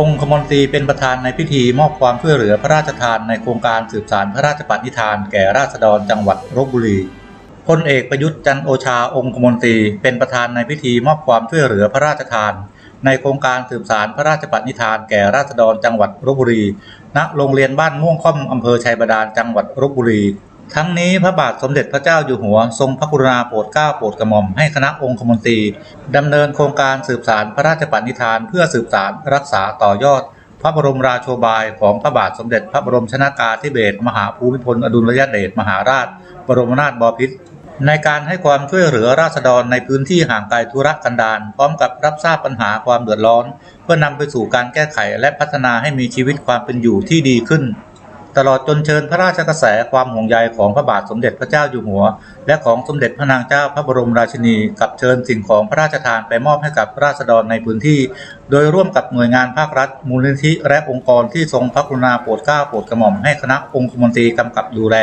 องคมนตรีเป็นประธานในพิธีมอบความช่วยเหลือพระราชทานในโครงการสืบสารพระราชปณิธานแก่ราษฎรจังหวัดลบบุรีพลเอกประยุทธ์จันโอชาองคมนตรีเป็นประธานในพิธีมอบความช่วยเหลือพระราชทาน ในโครงการสืบสารพระราชปณิธานแก่ราษฎรจังหวัดลบบุรี ณ โรงเรียนบ้านม่วงค่อมอำเภอชัยบาดาลจังหวัดลบบุรี ทั้งนี้พระบาทสมเด็จพระเจ้าอยู่หัว ทรงพระกรุณาโปรดเกล้าโปรดกระหม่อมให้คณะองคมนตรีดำเนินโครงการสืบสารพระราชปณิธาน เพื่อสืบสารรักษาต่อยอด พระบรมราโชบายของพระบาทสมเด็จพระบรมชนากาธิเบศรมหาภูมิพลอดุลยเดชมหาราช บรมนาถบพิตรในการให้ความช่วยเหลือราษฎรในพื้นที่ห่างไกลธุรกันดารพร้อมกับรับทราบปัญหาความเดือดร้อน เพื่อนำไปสู่การแก้ไขและพัฒนาให้มีชีวิตความเป็นอยู่ที่ดีขึ้น ตลอดจนเชิญพระราชกระแสความห่วงใยของพระบาทสมเด็จพระเจ้าอยู่หัว และของสมเด็จพระนางเจ้าพระบรมราชินี กับเชิญสิ่งของพระราชทานไปมอบให้กับราษฎรในพื้นที่ โดยร่วมกับหน่วยงานภาครัฐ มูลนิธิและองค์กรที่ทรงพระกรุณาโปรดเกล้าโปรดกระหม่อมให้คณะองคมนตรีกำกับดูแล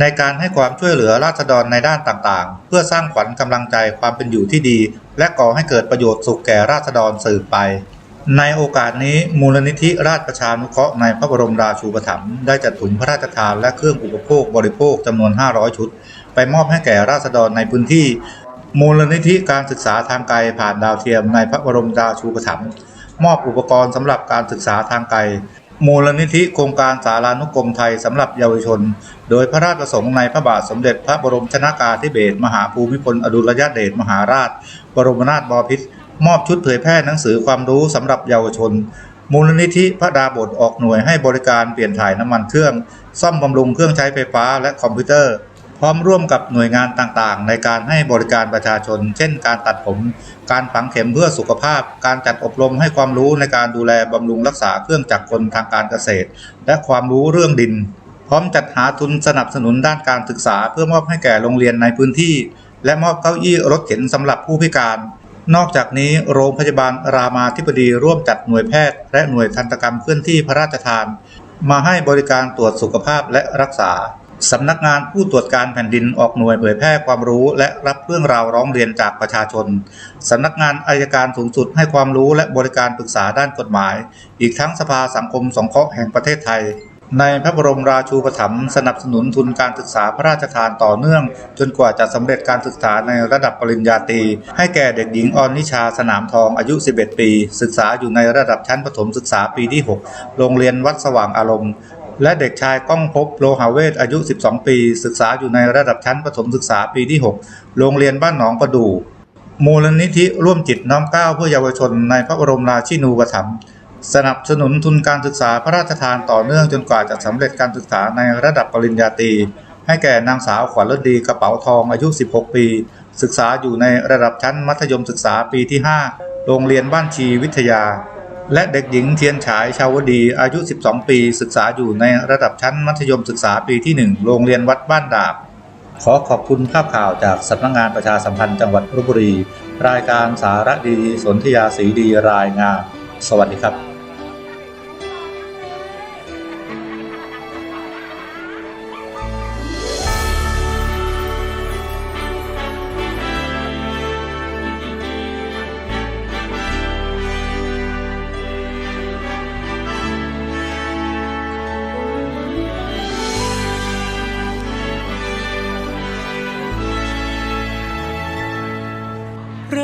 ในการให้ความช่วยเหลือราษฎรในด้านต่างๆ เพื่อสร้างขวัญกำลังใจความเป็นอยู่ที่ดี และก่อให้เกิดประโยชน์สุขแก่ราษฎรสืบไป ในโอกาสนี้มูลนิธิราชประชานุเคราะห์ในพระบรมราชูปถัมภ์ได้จัดถุงพระราชทานและเครื่องอุปโภคบริโภคจำนวน 500 ชุด ไปมอบให้แก่ราษฎรในพื้นที่ มูลนิธิการศึกษาทางไกลผ่านดาวเทียมในพระบรมราชูปถัมภ์มอบอุปกรณ์สำหรับการศึกษาทางไกลมูลนิธิโครงการสารานุกรมไทยสำหรับเยาวชน โดยพระราชประสงค์ในพระบาทสมเด็จพระบรมชนากาธิเบศรมหาภูมิพลอดุลยเดชมหาราช บรมนาถบพิตร มอบชุดเผยแพร่หนังสือความรู้สำหรับเยาวชน มูลนิธิพระดาบทออกหน่วยให้บริการเปลี่ยนถ่ายน้ำมันเครื่อง ซ่อมบำรุงเครื่องใช้ไฟฟ้าและคอมพิวเตอร์ พร้อมร่วมกับหน่วยงานต่างๆ ในการให้บริการประชาชน เช่น การตัดผม การฝังเข็มเพื่อสุขภาพ การจัดอบรมให้ความรู้ในการดูแลบำรุงรักษาเครื่องจักรกลทางการเกษตร และความรู้เรื่องดิน พร้อมจัดหาทุนสนับสนุนด้านการศึกษา เพื่อมอบให้แก่โรงเรียนในพื้นที่ และมอบเก้าอี้รถเข็นสำหรับผู้พิการ นอกจากนี้โรงพยาบาลรามาธิบดีร่วมจัดหน่วยแพทย์ และหน่วยทันตกรรมเคลื่อนที่พระราชทาน มาให้บริการตรวจสุขภาพและรักษาสำนักงานผู้ตรวจการแผ่นดินออกหน่วยเผยแพร่ความรู้ และรับเรื่องราวร้องเรียนจากประชาชน สำนักงานอายการสูงสุดให้ความรู้และบริการปรึกษาด้านกฎหมาย อีกทั้งสภาสังคมสงเคราะห์แห่งประเทศไทย ในพระบรมราชูปถัมภ์สนับสนุนทุนการศึกษาพระราชทานต่อเนื่อง จนกว่าจะสำเร็จการศึกษาในระดับปริญญาตรีให้แก่เด็กหญิงออนนิชาสนามทองอายุ 11 ปี ศึกษาอยู่ในระดับชั้นประถมศึกษาปีที่ 6 โรงเรียนวัดสว่างอารมณ์ และเด็กชายก้องภพโลหาเวทอายุ 12 ปี ศึกษาอยู่ในระดับชั้นประถมศึกษาปีที่ 6 โรงเรียนบ้านหนองประดู่มูลนิธิร่วมจิตน้อมเกล้าเพื่อเยาวชนในพระบรมราชินูปถัมภ์ สนับสนุนทุนการศึกษาพระราชทานต่อเนื่องจนกว่าจะสำเร็จการศึกษาในระดับปริญญาตรีให้แก่นางสาวขวัญฤดีกระเป๋าทองอายุ 16 ปี ศึกษาอยู่ในระดับชั้นมัธยมศึกษาปีที่ 5 โรงเรียนบ้านชีวิทยา และเด็กหญิงเทียนฉายชาวดีอายุ 12 ปี ศึกษาอยู่ในระดับชั้นมัธยมศึกษาปีที่ 1 โรงเรียนวัดบ้านดาบ ขอขอบคุณภาพข่าวจากสำนักงานประชาสัมพันธ์จังหวัดลบบุรี รายการสาระดีสนธยาสีดีรายงาน สวัสดีครับ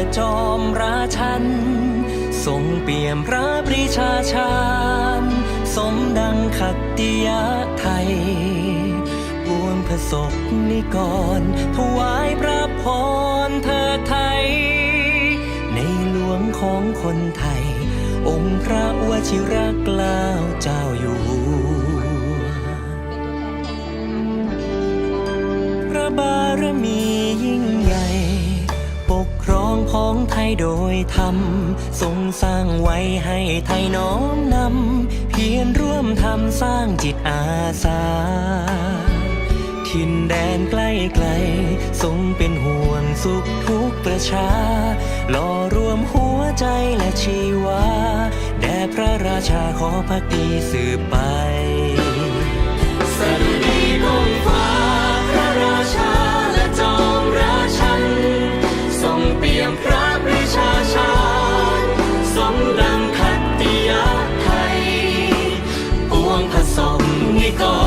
และจอมราชัน ทรงเปี่ยมพระปรีชาชาญสมดังขัตติยะไทยปวงพระศกนิกร ถวายพระพรเธอไทย ในหลวงของคนไทย องค์พระวชิรเกล้าเจ้าอยู่หัวพระบารมียิ่ง ครองพ้องไทยโดยธรรมทรงสร้างไว้ให้ไทยน้อมนำ เพียรร่วมทำสร้างจิตอาสาถิ่นแดนใกล้ไกล ทรงเป็นห่วงสุขทุกประชาหล่อรวมหัวใจและชีวา แด่พระราชาขอพักดีสืบไปสดุดีลงฟ้า มดังคัตติยาไทยปวงผสมนิกร